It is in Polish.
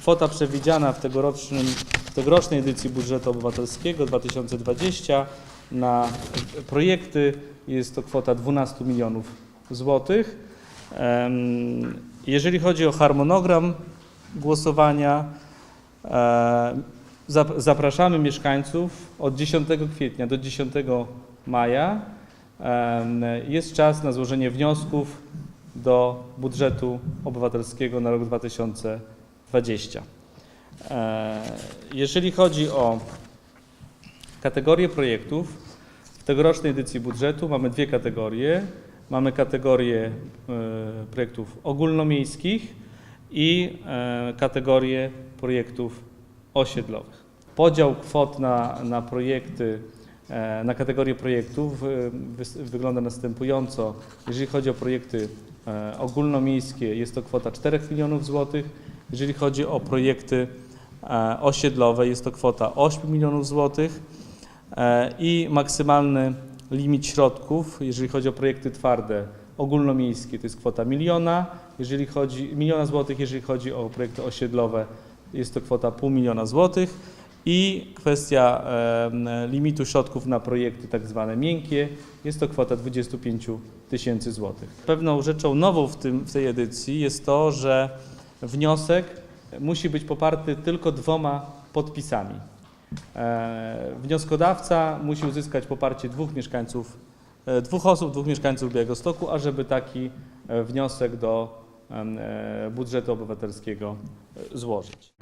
Kwota przewidziana w, tegorocznym, w tegorocznej edycji budżetu obywatelskiego 2020 na projekty jest to kwota 12 milionów złotych. Jeżeli chodzi o harmonogram głosowania, e, zap- zapraszamy mieszkańców od 10 kwietnia do 10 maja. Jest czas na złożenie wniosków do budżetu obywatelskiego na rok 2020. E, Jeżeli chodzi o kategorie projektów, w tegorocznej edycji budżetu mamy dwie kategorie. Mamy kategorię e, projektów ogólnomiejskich i e, kategorię projektów osiedlowych. Podział kwot na, na projekty, na kategorie projektów wygląda następująco. Jeżeli chodzi o projekty ogólnomiejskie, jest to kwota 4 milionów złotych. Jeżeli chodzi o projekty e, osiedlowe, jest to kwota 8 milionów złotych. E, i maksymalny limit środków, jeżeli chodzi o projekty twarde, ogólnomiejskie, to jest kwota miliona, jeżeli chodzi, miliona złotych, jeżeli chodzi o projekty osiedlowe, jest to kwota pół miliona złotych i kwestia e, limitu środków na projekty tak zwane miękkie, jest to kwota 25 tysięcy złotych. Pewną rzeczą nową w, tym, w tej edycji jest to, że wniosek musi być poparty tylko dwoma podpisami. E, Wnioskodawca musi uzyskać poparcie dwóch mieszkańców, e, dwóch osób, dwóch mieszkańców Białegostoku, ażeby taki e, wniosek do budżetu obywatelskiego złożyć.